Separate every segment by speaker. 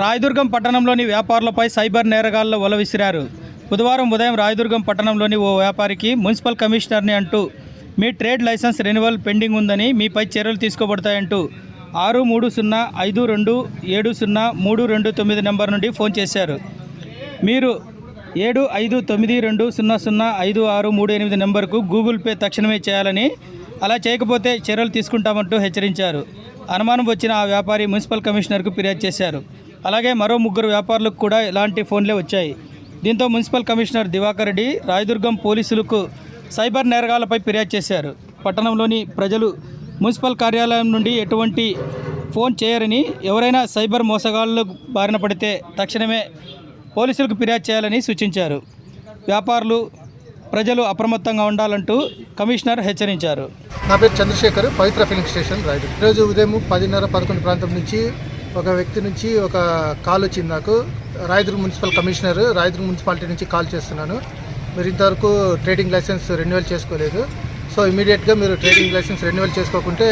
Speaker 1: రాయదుర్గం పట్టణంలోని వ్యాపారులపై సైబర్ నేరగాళ్ళు వల విసిరారు. బుధవారం ఉదయం రాయదుర్గం పట్టణంలోని ఓ వ్యాపారికి మున్సిపల్ కమిషనర్ని అంటూ మీ ట్రేడ్ లైసెన్స్ రెన్యువల్ పెండింగ్ ఉందని మీపై చర్యలు తీసుకోబడతాయంటూ ఆరు మూడు సున్నా ఐదు రెండు ఏడు సున్నా మూడు రెండు తొమ్మిది నెంబర్ నుండి ఫోన్ చేశారు. మీరు ఏడు ఐదు తొమ్మిది రెండు సున్నా సున్నా ఐదు ఆరు మూడు ఎనిమిది నెంబర్కు గూగుల్ పే తక్షణమే చేయాలని అలా చేయకపోతే చర్యలు తీసుకుంటామంటూ హెచ్చరించారు. అనుమానం వచ్చిన ఆ వ్యాపారి మున్సిపల్ కమిషనర్కు ఫిర్యాదు చేశారు. అలాగే మరో ముగ్గురు వ్యాపారులకు కూడా ఇలాంటి ఫోన్లే వచ్చాయి. దీంతో మున్సిపల్ కమిషనర్ దివాకర్ రెడ్డి రాయదుర్గం పోలీసులకు సైబర్ నేరగాళ్ళపై ఫిర్యాదు చేశారు. పట్టణంలోని ప్రజలు మున్సిపల్ కార్యాలయం నుండి ఎటువంటి ఫోన్ చేయరని ఎవరైనా సైబర్ మోసగాళ్ళు బారిన పడితే తక్షణమే పోలీసులకు ఫిర్యాదు చేయాలని సూచించారు. వ్యాపారులు ప్రజలు అప్రమత్తంగా ఉండాలంటూ కమిషనర్ హెచ్చరించారు.
Speaker 2: నా పేరు చంద్రశేఖర్ పవిత్ర ఫిలింగ్ స్టేషన్ రైడ్ ఈరోజు ఉదయం పదిన్నర పదకొండు ప్రాంతం నుంచి ఒక వ్యక్తి నుంచి ఒక కాల్ వచ్చింది నాకు. Rayadurga municipal commissioner Rayadurga municipality నుంచి కాల్ చేస్తున్నాను. మీరు ఇంతవరకు ట్రేడింగ్ లైసెన్స్ రెన్యువల్ చేసుకోలేదు. సో ఇమీడియట్గా మీరు ట్రేడింగ్ లైసెన్స్ రెన్యువల్ చేసుకోకుంటే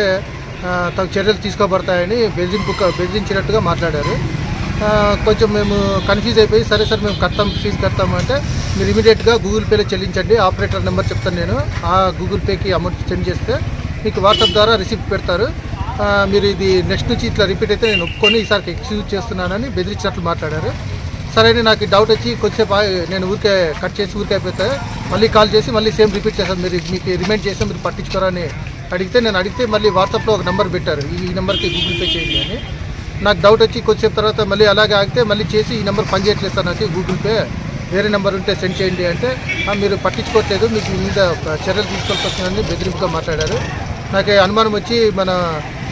Speaker 2: తగు చర్యలు తీసుకోబడతాయని బెదిరింపు బెదిరించినట్టుగా మాట్లాడారు. కొంచెం మేము కన్ఫ్యూజ్ అయిపోయి సరే సార్ మేము కడతాం ఫీజు కడతాము అంటే మీరు ఇమీడియట్గా గూగుల్ పేలో చెల్లించండి. ఆపరేటర్ నెంబర్ చెప్తాను నేను. ఆ గూగుల్ పేకి అమౌంట్ సెండ్ చేస్తే మీకు వాట్సాప్ ద్వారా రిసిప్ట్ పెడతారు. మీరు ఇది నెక్స్ట్ నుంచి ఇట్లా రిపీట్ అయితే నేను ఒప్పుకొని ఈసారికి ఎక్స్క్యూజ్ చేస్తున్నానని బెదిరించినట్లు మాట్లాడారు. సరే నాకు డౌట్ వచ్చి కొద్దిసేపు నేను ఊరికే కట్ చేసి ఊరికే అయిపోతే మళ్ళీ కాల్ చేసి మళ్ళీ సేమ్ రిపీట్ చేశాను మీరు మీకు రిమైండ్ చేస్తే మీరు పట్టించుకోరని అడిగితే నేను అడిగితే మళ్ళీ వాట్సాప్లో ఒక నెంబర్ పెట్టారు. ఈ నెంబర్కి గూగుల్ పే చేయండి అని. నాకు డౌట్ వచ్చి కొద్దిసేపు తర్వాత మళ్ళీ అలాగే ఆగితే మళ్ళీ చేసి ఈ నెంబర్ పనిచేయట్లేదు సార్ నాకు గూగుల్ పే వేరే నెంబర్ ఉంటే సెండ్ చేయండి అంటే మీరు పట్టించుకోవట్లేదు. మీకు మీద చర్యలు తీసుకోవాల్సి వస్తుందని బెదిరింపుగా మాట్లాడారు. నాకు అనుమానం వచ్చి మన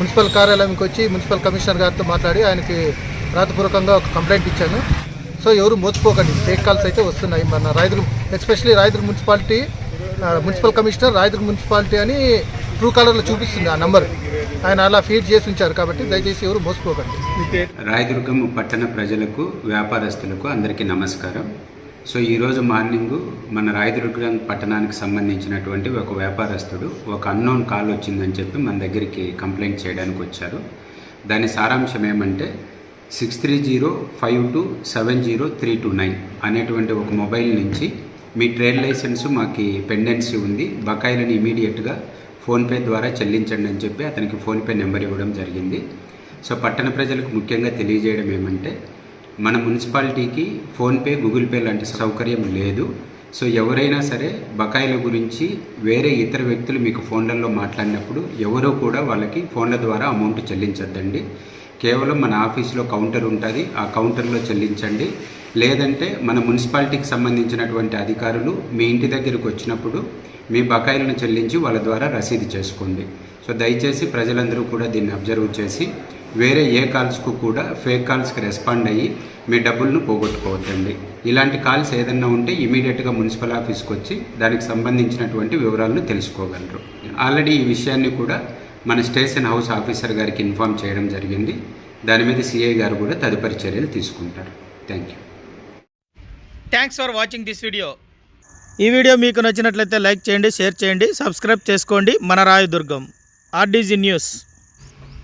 Speaker 2: మున్సిపల్ కార్యాలయంకి వచ్చి మున్సిపల్ కమిషనర్ గారితో మాట్లాడి ఆయనకి రాతపూర్వకంగా ఒక కంప్లైంట్ ఇచ్చాను. సో ఎవరు మోసపోకండి. ఫేక్ కాల్స్ అయితే వస్తున్నాయి. మన Rayadurgam especially Rayadurgam municipality municipal commissioner Rayadurgam municipality అని ట్రూ కలర్లో చూపిస్తుంది ఆ నంబర్. ఆయన అలా ఫీడ్ చేసి ఉంచారు కాబట్టి దయచేసి ఎవరు మోసపోకండి.
Speaker 3: రాయదుర్గం పట్టణ ప్రజలకు వ్యాపారస్తులకు అందరికీ నమస్కారం. సో ఈరోజు మార్నింగ్ మన రాయదుర్గం పట్టణానికి సంబంధించినటువంటి ఒక వ్యాపారస్తుడు ఒక అన్నోన్ కాల్ వచ్చిందని చెప్పి మన దగ్గరికి కంప్లైంట్ చేయడానికి వచ్చారు. దాని సారాంశం ఏమంటే six three zero five two seven zero three two nine అనేటువంటి ఒక మొబైల్ నుంచి మీ ట్రేడ్ లైసెన్స్ మాకు పెండెన్సీ ఉంది. బకాయిలను ఇమీడియట్గా ఫోన్పే ద్వారా చెల్లించండి అని చెప్పి అతనికి ఫోన్పే నెంబర్ ఇవ్వడం జరిగింది. సో పట్టణ ప్రజలకు ముఖ్యంగా తెలియజేయడం ఏమంటే మన మున్సిపాలిటీకి ఫోన్పే గూగుల్ పే లాంటి సౌకర్యం లేదు. సో ఎవరైనా సరే బకాయిల గురించి వేరే ఇతర వ్యక్తులు మీకు ఫోన్లలో మాట్లాడినప్పుడు ఎవరో కూడా వాళ్ళకి ఫోన్ల ద్వారా అమౌంట్ చెల్లించద్దండి. కేవలం మన ఆఫీస్లో కౌంటర్ ఉంటుంది ఆ కౌంటర్లో చెల్లించండి. లేదంటే మన మున్సిపాలిటీకి సంబంధించినటువంటి అధికారులు మీ ఇంటి దగ్గరికి వచ్చినప్పుడు మీ బకాయిలను చెల్లించి వాళ్ళ ద్వారా రసీదు చేసుకోండి. సో దయచేసి ప్రజలందరూ కూడా దీన్ని అబ్జర్వ్ చేసి వేరే ఏ కాల్స్కు కూడా ఫేక్ కాల్స్కి రెస్పాండ్ అయ్యి మీ డబ్బులను పోగొట్టుకోవద్దండి. ఇలాంటి కాల్స్ ఏదన్నా ఉంటే ఇమీడియట్గా మున్సిపల్ ఆఫీస్కి వచ్చి దానికి సంబంధించినటువంటి వివరాలను తెలుసుకోగలరు. ఆల్రెడీ ఈ విషయాన్ని కూడా మన స్టేషన్ హౌస్ ఆఫీసర్ గారికి ఇన్ఫామ్ చేయడం జరిగింది. దాని మీద సిఐ గారు కూడా తదుపరి చర్యలు తీసుకుంటారు. Thank you
Speaker 1: thanks for watching this video ఈ వీడియో మీకు నచ్చినట్లయితే లైక్ చేయండి షేర్ చేయండి సబ్స్క్రైబ్ చేసుకోండి. మన రాయదుర్గం ఆర్డీజీ న్యూస్